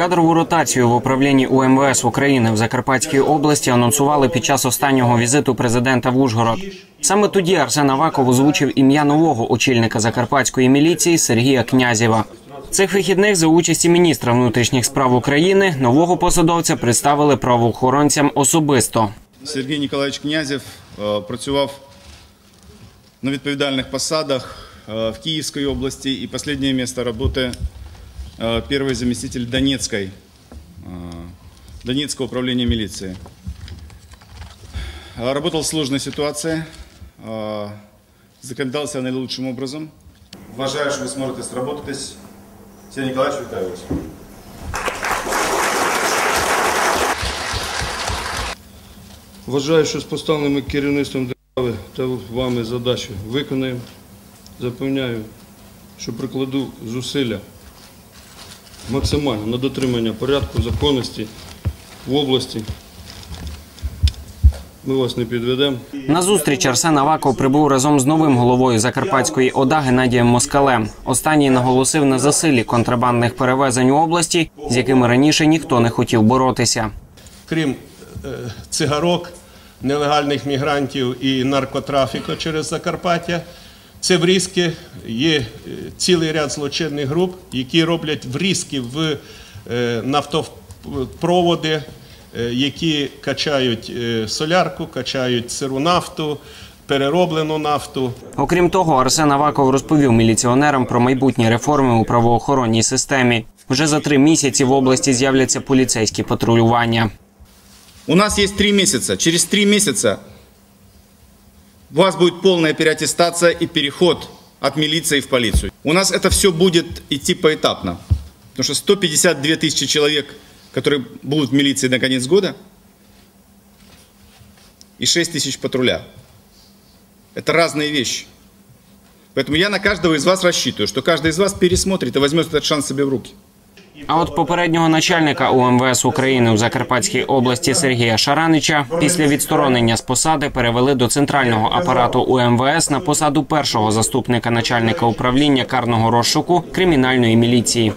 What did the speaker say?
Кадрову ротацію в управлінні УМВС України в Закарпатській області анонсували під час останнього візиту президента в Ужгород. Саме тоді Арсен Аваков озвучив ім'я нового очільника закарпатської міліції Сергія Князєва. Цих вихідних за участі міністра внутрішніх справ України нового посадовця представили правоохоронцям особисто. Сергій Ніколаївич Князєв е, працював на відповідальних посадах е, в Київській області і останнє місце роботи е, перший заместитель Донецької, е, Донецкого управления милиции. Э, Работал в сложной ситуации, э, закандался наилучшим образом. Уважаю, что вы сможете сработать. Сергей Николаевич, витаю вас. Вважаю, що з поставленими керівництвом держави та вами задачі виконаємо. Запевняю, що прикладу зусилля Максимально на дотримання порядку, законності в області. Ми вас не підведемо. На зустріч Арсен Аваков прибув разом з новим головою Закарпатської ОДА Геннадієм Москалем. Останній наголосив на засилі контрабандних перевезень у області, з якими раніше ніхто не хотів боротися. крім е, цигарок, нелегальних мігрантів і наркотрафіку через Закарпаття. Це врізки, є е, цілий ряд злочинних груп, які роблять врізки в е, нафтопроводи, е, які качають солярку, качають сиру нафту, перероблену нафту. Окрім того, Арсен Аваков розповів міліціонерам про майбутні реформи у правоохоронній системі. Вже за три місяці в області з'являться поліцейські патрулювання. У нас есть три месяца. Через три месяца у вас будет полная переаттестация и переход от милиции в полицию. У нас это все будет идти поэтапно. Потому что 152 тысячи человек, которые будут в милиции на конец года, и 6 тысяч патруля. Это разные вещи. Поэтому я на каждого из вас рассчитываю, что каждый из вас пересмотрит и возьмет этот шанс себе в руки. А от попереднього начальника УМВС України у Закарпатській області Сергія Шаранича після відсторонення з посади перевели до центрального апарату УМВС на посаду першого заступника начальника управління карного розшуку кримінальної міліції.